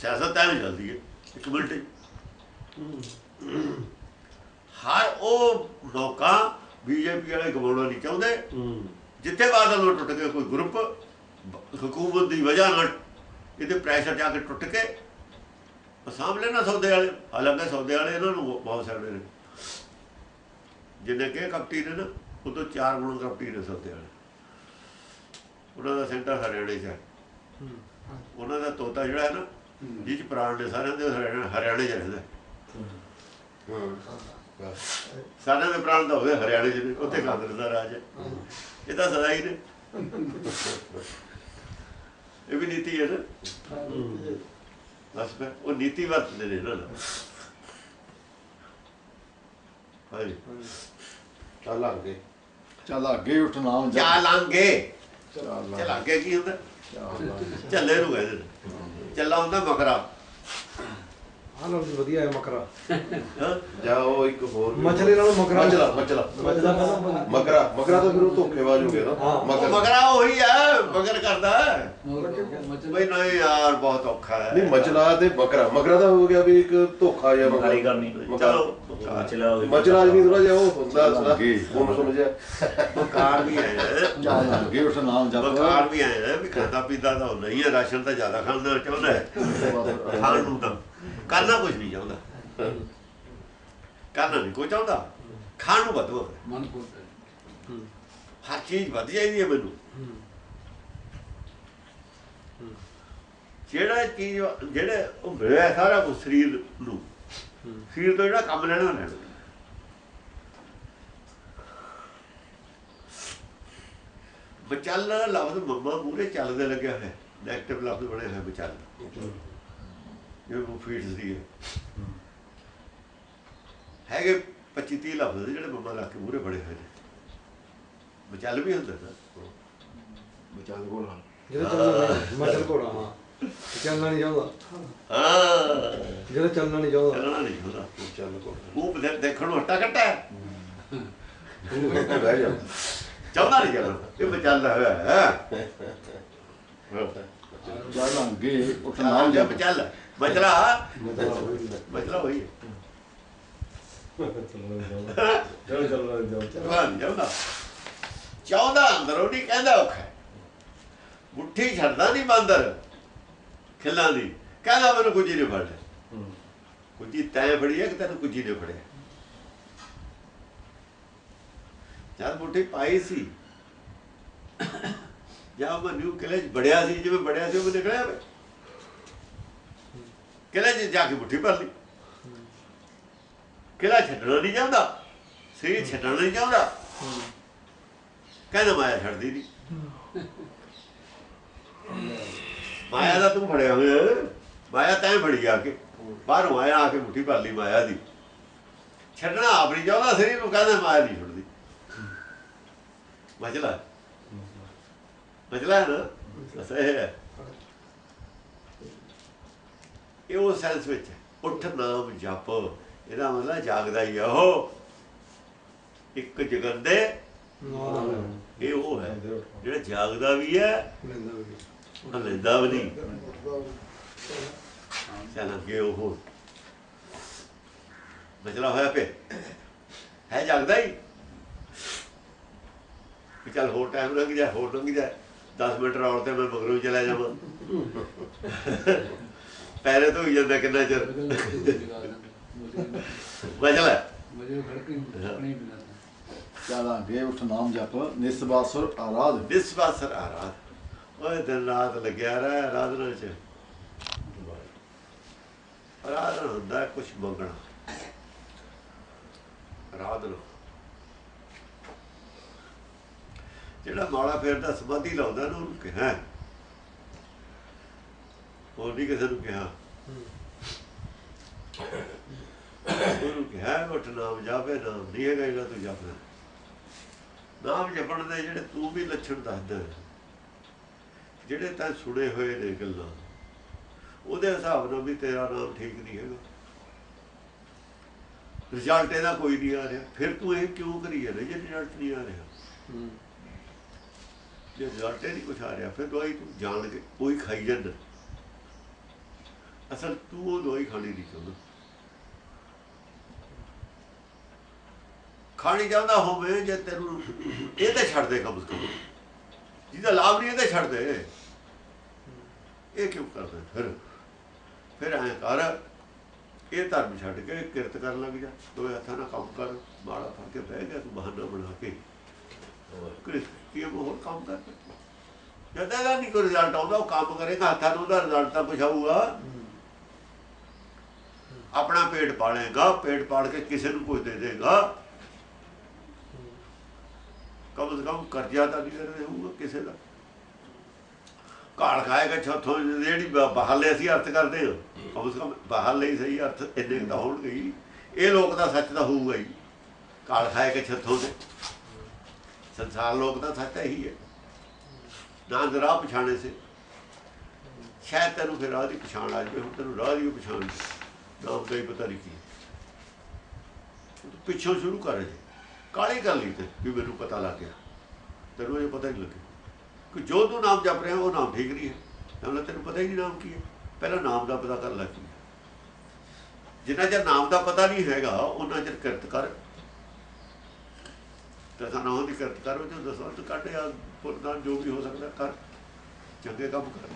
ਸਿਆਸਤ ਐਵੇਂ ਚੱਲਦੀ ਹੈ ਇੱਕ ਮਿੰਟ। ਹਰ ਉਹ ਮੌਕਾ ਬੀਜੇਪੀ ਵਾਲੇ ਗਵਾਉਣਾ ਨਹੀਂ ਚਾਹੁੰਦੇ। ਜਿੱਥੇ ਬਾਦਲ ਨੂੰ ਟੁੱਟ ਕੇ ਕੋਈ ਗਰੁੱਪ ਹਕੂਮਤ ਦੀ ਵਜ੍ਹਾ ਨਾਲ ਇਹਦੇ ਪ੍ਰੈਸ਼ਰ ਜਾ ਕੇ ਟੁੱਟ ਕੇ ਉਹ ਸਾਹਮਣੇ ਨਾ ਸੌਦੇ ਵਾਲੇ ਹਾਲਾਂਕਿ ਸੌਦੇ ਵਾਲੇ ਇਹਨਾਂ ਨੂੰ ਬਹੁਤ ਸਾਰੇ ਨੇ। ਜਿੰਨੇ ਕਿ ਕਪਟੀ ਨੇ ਨਾ ਉਹ ਤੋਂ ਚਾਰ ਗੁਣ ਕਪਟੀ ਨੇ ਸੌਦੇ ਵਾਲੇ। ਉਹਨਾਂ ਦਾ ਸੈਂਟਰ ਹਰਿਆਣੇ 'ਚ ਹੈ। ਉਹਨਾਂ ਦਾ ਤੋਤਾ ਜਿਹੜਾ ਹੈ ਨਾ ਜਿਹ 'ਚ ਪ੍ਰਾਣ ਨੇ ਸਾਰਿਆਂ ਦੇ ਹਰਿਆਣਾ ਹਰਿਆਣੇ 'ਚ ਰਹਿੰਦਾ। ਸਾਰਿਆਂ ਦੇ ਪ੍ਰਾਣ ਤਾਂ ਉਹਦੇ ਹਰਿਆਣੇ ਨੇ ਉੱਥੇ ਕਾਂਗਰਸ ਦਾ ਰਾਜ ਹੈ ਇਹ ਤਾਂ ਸਦਾ ਹੀ ਨੇ। ਇਹ ਵੀ ਨੀਤੀ ਹੈ ਨਾ। ਬਸ ਉਹ ਨੀਤੀ ਵਰਤਦੇ ਨੇ ਨਾ। ਹਾਂਜੀ। ਚੱਲ ਅੱਗੇ। ਚੱਲ ਅੱਗੇ ਉੱਠ ਨਾਮ ਜਪ ਚਾਲਾਂਗੇ। ਚੱਲ ਚਲਾਂਗੇ ਕੀ ਹੁੰਦਾ? ਚੱਲ ਚੱਲੇ ਨੂੰ ਕਹਿੰਦੇ ਚੱਲਾ ਹੁੰਦਾ ਮਕਰਾ ਆਹ ਲਫ਼ਜ਼ ਵਧੀਆ ਹੈ ਮਕਰਾ। ਹਾਂ ਜਾਓ ਇੱਕ ਹੋਰ ਵੀ- ਮਛਲੀ ਨਾਲੋਂ ਮਕਰਾ। ਮਚਲਾ ਮਚਲਾ ਮਜਦਾ ਪਹਿਲਾਂ ਮਗਰਾ ਮਗਰਾ ਤਾਂ ਫਿਰ ਉਹ ਧੋਖੇਬਾਜ਼ ਹੋ ਗਿਆ ਨਾ। ਹਾਂ। ਉਹ ਮਗਰ ਮਗਰਾ ਉਹੀ ਹੈ ਮਗਰ ਕਰਦਾ ਹੈ। ਬਈ ਨਹੀਂ ਯਾਰ ਬਹੁਤ ਔਖਾ ਹੈ। ਨਹੀਂ ਮਚਲਾ ਤੇ ਮਗਰਾ ਮਗਰਾ ਤਾਂ ਹੋ ਗਿਆ ਵੀ ਇੱਕ ਧੋਖਾ ਜਿਹਾ ਮਕਾਰੀ। ਕਰਨੀ ਚਲੋ ਚਲਾ ਹੋਈ ਮਚਲਾ ਨਹੀਂ ਥੋੜਾ ਜਿਹਾ ਉਹ ਹੁੰਦਾ ਚੱਲ ਅੱਗੇ। ਹੁਣ ਸਮਝਿਆ ਮਕਾਰ ਵੀ ਆਏ ਹੈ। ਅੱਗੇ ਉੱਠ ਨਾਮ ਮਕਾਰ ਵੀ ਆਏ ਹੈ ਵੀ ਖਾਂਦਾ ਪੀਂਦਾ ਤਾਂ ਉਹ ਨਹੀਂ ਹੈ। ਰਾਸ਼ਨ ਤਾਂ ਜ਼ਿਆਦਾ ਖਾਂਦਾ ਚਾਹੁੰਦਾ ਹੈ। ਖਾਣ ਨੂੰ ਤਾਂ। ਕਰਨਾ ਕੁਝ ਨਹੀਂ ਚਾਹੁੰਦਾ। ਕਰਨਾ ਨਹੀਂ ਕੋਈ ਚਾਹੁੰਦਾ। ਖਾਣ ਨੂੰ ਵੱਧ ਮਨ ਕੋਟ ਹਰ ਚੀਜ਼ ਵੱਧ ਜਾਂਦੀ ਹੈ ਮੈਨੂੰ। ਜਿਹੜਾ ਚੀਜ਼ ਜਿਹੜੇ ਉਹ ਮਿਲਿਆ ਸਾਰਾ ਕੁਝ ਸਰੀਰ ਨੂੰ। ਸਰੀਰ ਤੋਂ ਜਿਹੜਾ ਕੰਮ ਲੈਣਾ ਲੈਣਾ ਬਚਲ ਲਫ਼ਜ਼ ਮੰਮਾ ਮੂਰੇ ਚੱਲਦੇ ਲੱਗਿਆ ਹੋਇਆ। ਨੈਗੇਟਿਵ ਲਫ਼ਜ਼ ਬਣੇ ਹੋਏ ਬਚਲ ਇਹ ਉਹ ਫੀਟਸ ਦੀ ਹੈ। ਹੈਗੇ 25 30 ਲਫ਼ਜ਼ ਜਿਹੜੇ ਮੰਮਾ ਲਾ ਕੇ ਮੂਰੇ ਬੜੇ ਹੋਏ ਨੇ। ਬਚਲ ਵੀ ਹੁੰਦਾ ਨਾ। ਬਚਾਲ ਕੋਲ ਹਾਂ ਜਿਹੜਾ ਚੱਲਣਾ ਨਹੀਂ ਮਚਲ ਘੋੜਾ ਹਾਂ। ਚੱਲਣਾ ਨਹੀਂ ਚਾਹੁੰਦਾ। ਹਾਂ। ਜਿਹੜਾ ਚੱਲਣਾ ਨਹੀਂ ਚਾਹੁੰਦਾ। ਚੱਲਣਾ ਨਹੀਂ ਹੁੰਦਾ ਚੱਲ ਕੋਲ ਉਹ ਦੇਖਣ ਨੂੰ ਹੱਟਾ ਕੱਟਾ ਹੈ। ਬਹਿ ਜਾ ਚਾਹੁੰਦਾ ਨਹੀਂ ਚੱਲਣਾ ਇਹ ਬਚਲ ਹੋਇਆ ਹੈ। ਜਪ ਚੱਲ ਬਚਲਾ ਬਚਲਾ ਹੋਈ ਚਲੋ ਚਲੋ ਅੰਦਰੋਂ ਨਹੀਂ ਕਹਿੰਦਾ ਔਖਾ। ਮੁੱਠੀ ਛੱਡਦਾ ਨਹੀਂ ਬੰਦਰ ਖਿੱਲਾਂ ਦੀ ਕਹਿੰਦਾ ਮੈਨੂੰ ਕੁਝ ਨਹੀਂ ਫੜਿਆ ਕੁਝ ਤੈਂ ਫੜੀ ਹੈ ਕਿ ਤੈਨੂੰ ਕੁਝ ਨਹੀਂ ਫੜਿਆ। ਜਦ ਮੁੱਠੀ ਪਾਈ ਸੀ। ਜਾਂ ਮੈਂ ਨਿਊ ਕਿਲੇ ਚ ਬੜਿਆ ਸੀ, ਜਿਵੇਂ ਬੜਿਆ ਸੀ, ਉਹ ਕਿਲੇ ਚ ਜਾ ਕੇ ਮੁੱਠੀ ਭਰ ਲਈ। ਕਿਲਾ ਛੱਡਣਾ ਨਹੀਂ ਚਾਹੁੰਦਾ। ਸਰੀਰ ਛੱਡਣਾ ਨਹੀਂ ਚਾਹੁੰਦਾ। ਕਹਿੰਦਾ ਮਾਇਆ ਛੱਡਦੀ ਨਹੀਂ। ਮਾਇਆ ਦਾ ਤੂੰ ਫੜਿਆ ਹੋਇਆ ਮਾਇਆ ਤੈਂ ਫੜੀ ਆ ਕੇ। ਬਾਹਰੋਂ ਆਇਆ, ਆ ਕੇ ਮੁੱਠੀ ਭਰ ਲਈ ਮਾਇਆ ਦੀ। ਛੱਡਣਾ ਆਪ ਨਹੀਂ ਚਾਹੁੰਦਾ, ਸਰੀਰ ਨੂੰ ਕਹਿੰਦਾ ਮਾਇਆ ਨਹੀਂ ਛੱਡਦੀ। ਮਜਲਾ ਹੈ ਨਾ ਬਸ ਇਹ ਉਹ ਸੈਂਸ ਵਿੱਚ। ਉੱਠ ਨਾਮ ਜਪ ਇਹਦਾ ਮਤਲਬ ਜਾਗਦਾ ਹੀ ਆ ਉਹ ਇੱਕ ਜਗੰਦੇ ਇਹ ਉਹ ਹੈ ਜਿਹੜਾ ਜਾਗਦਾ ਵੀ ਹੈ ਲੈਂਦਾ ਵੀ ਉਹ ਲੈਂਦਾ ਵੀ ਨਹੀਂ ਚੱਲ ਅੱਗੇ ਉਹ ਬਚਲਾ ਹੋਇਆ ਪੇ ਹੈ ਜਾਗਦਾ ਹੀ ਚੱਲ ਹੋਰ ਟਾਈਮ ਲੰਘ ਜਾ ਹੋਰ ਲੰਘ ਜਾ 10 ਮਿੰਟ ਰੌਲ ਤੇ ਮੈਂ ਮਗਰੋਂ ਚਲਾ ਜਾਵਾਂ। ਪੈਰੇ ਤੋਂ ਹੀ ਜਾਂਦਾ ਕਿੰਨਾ ਚਿਰ। ਖੜਕੇ ਮਿਲਦਾ ਚੱਲ ਅੱਗੇ ਉੱਠ ਨਾਮ ਜਪ। ਨਿਸਬਾਸੁਰ ਆਰਾਧ। ਵਿਸਵਾਸਰ ਆਰਾਧ। ਓਏ ਦਿਨ ਰਾਤ ਲੱਗਿਆ ਰਹਿ ਆਰਾਧਨਾ ਚ ਆਰਾਧਨਾ ਹੁੰਦਾ ਕੁਝ ਮੰਗਣਾ। ਆਰਾਧਨਾ। ਜਿਹੜਾ ਮਾਲਾ ਫੇਰਦਾ ਸਮਾਧੀ ਲਾਉਂਦਾ ਉਹਨੂੰ ਕਿਹਾ। ਉਹ ਨਹੀਂ ਕਿਸੇ ਨੂੰ ਕਿਹਾ। ਉਹਨੂੰ ਕਿਹਾ ਉੱਠ ਨਾਮ ਜਾਵੇ ਨਾਮ ਨਹੀਂ ਹੈਗਾ ਜਿਹੜਾ ਤੂੰ ਜਪਦਾ। ਨਾਮ ਜਪਣ ਦੇ ਜਿਹੜੇ ਤੂੰ ਵੀ ਲੱਛਣ ਦੱਸਦਾ। ਜਿਹੜੇ ਤਾਂ ਸੁਣੇ ਹੋਏ ਨੇ ਗੱਲਾਂ, ਉਹਦੇ ਹਿਸਾਬ ਨਾਲ ਵੀ ਤੇਰਾ ਨਾਮ ਠੀਕ ਨਹੀਂ ਹੈਗਾ। ਰਿਜ਼ਲਟ ਇਹਦਾ ਕੋਈ ਨਹੀਂ ਆ ਰਿਹਾ। ਫਿਰ ਤੂੰ ਇਹ ਕਿਉਂ ਕਰੀ ਜਾਂਦਾ ਜੇ ਰਿਜ਼ਲਟ ਨਹੀਂ ਆ ਰਿਹਾ? ਜੇ ਰਿਜ਼ਲਟ ਨਹੀਂ ਕੁਛ ਆ ਰਿਹਾ ਫਿਰ ਦਵਾਈ ਤੂੰ ਜਾਣ ਕੇ ਕੋਈ ਖਾਈ ਜਾਂਦਾ। ਅਸਲ ਤੂੰ ਉਹ ਦਵਾਈ ਖਾਣੀ ਨਹੀਂ ਚਾਹੁੰਦਾ। ਖਾਣੀ ਚਾਹੁੰਦਾ ਹੋਵੇ ਜੇ ਤੈਨੂੰ ਇਹ ਤਾਂ ਛੱਡ ਦੇ ਕਮ ਸੇ ਕਮ। ਜਿਹਦਾ ਲਾਭ ਨਹੀਂ ਇਹ ਤਾਂ ਛੱਡ ਦੇ। ਇਹ ਕਿਉਂ ਕਰਦਾ ਫਿਰ? ਫਿਰ ਐਂ ਕਰ ਇਹ ਧਰਮ ਛੱਡ ਕੇ ਕਿਰਤ ਕਰਨ ਲੱਗ ਜਾ। ਦੋਵੇਂ ਹੱਥਾਂ ਨਾਲ ਕੰਮ ਕਰ ਮਾੜਾ ਫੜ ਕੇ ਬਹਿ ਗਿਆ ਤੂੰ ਬਹਾਨਾ ਬਣਾ ਕੇ। ਕਿਰਤ ਕੀ ਉਹ ਹੋਰ ਕੰਮ ਕਰ ਜਦ ਤੱਕ ਨਹੀਂ ਕੋਈ ਰਿਜ਼ਲਟ ਆਉਂਦਾ, ਉਹ ਕੰਮ ਕਰੇਗਾ ਹੱਥਾਂ ਨੂੰ ਉਹਦਾ ਰਿਜ਼ਲਟ ਤਾਂ ਪਛਾਊਗਾ ਆਪਣਾ ਪੇਟ ਪਾਲੇਗਾ, ਪੇਟ ਪਾਲ ਕੇ ਕਿਸੇ ਨੂੰ ਕੁਝ ਦੇ ਦੇਗਾ। ਕਮ ਸੇ ਕਮ ਕਰਜ਼ਾ ਤਾਂ ਨਹੀਂ ਰਹੇ ਹੋਊਗਾ ਕਿਸੇ ਦਾ। ਕਾਲ ਖਾਏਗਾ, ਛੋਥੋਂ ਜਿਹੜੀ ਬਹਾਲੇ ਅਸੀਂ ਅਰਥ ਕਰਦੇ ਹਾਂ। ਕਮ ਸੇ ਕਮ ਬਹਾਲੇ ਹੀ ਸਹੀ ਅਰਥ ਇੰਨੇ ਕੁ ਤਾਂ ਹੋਣਗੇ ਹੀ। ਇਹ ਲੋਕ ਦਾ ਸੱਚ ਤਾਂ ਹੋਊਗਾ ਹੀ। ਕਾਲ ਖਾਏਗਾ ਛੱਥੋਂ ਤੇ। ਸੰਸਾਰ ਲੋਕ ਦਾ ਸੱਚ ਇਹੀ ਹੈ। ਨਾ ਜ਼ਰਾ ਪਛਾਣੇ ਸੇ। ਸ਼ਾਇਦ ਤੈਨੂੰ ਫਿਰ ਰਾਹ ਦੀ ਪਛਾਣ ਆ ਜਾਵੇ, ਹੁਣ ਤੈਨੂੰ ਰਾਹ ਦੀ ਓ ਪਛਾਣ ਨਾਮ ਦਾ ਹੀ ਪਤਾ ਨਹੀਂ ਕੀ ਪਿੱਛੋਂ ਸ਼ੁਰੂ ਕਰ ਜੇ ਕਾਲੀ ਕਰ ਲਈ ਤੇ ਵੀ ਮੈਨੂੰ ਪਤਾ ਲੱਗ ਗਿਆ। ਤੈਨੂੰ ਇਹ ਪਤਾ ਨਹੀਂ ਲੱਗਿਆ। ਕਿ ਜੋ ਤੂੰ ਨਾਮ ਜਪ ਰਿਹਾ, ਉਹ ਨਾਮ ਠੀਕ ਨਹੀਂ ਹੈ। ਤਾਂ ਤੈਨੂੰ ਪਤਾ ਹੀ ਨਹੀਂ ਨਾਮ ਕੀ ਹੈ। ਪਹਿਲਾਂ ਨਾਮ ਦਾ ਪਤਾ ਕਰ ਲੈ ਕੀ ਜਿੰਨਾ ਚਿਰ ਨਾਮ ਦਾ ਪਤਾ ਨਹੀਂ ਹੈਗਾ, ਉਹਨਾਂ ਚਿਰ ਕਿਰਤ ਕਰ। ਤੇ ਨਾਮ ਦੀ ਕਿਰਤ ਕਰ ਉਹ ਜੋ ਦਸਵੰਤ ਕੱਢ ਪੁਰਦਾਨ ਜੋ ਵੀ ਹੋ ਸਕਦਾ ਕਰ, ਚੰਗੇ ਕੰਮ ਕਰ।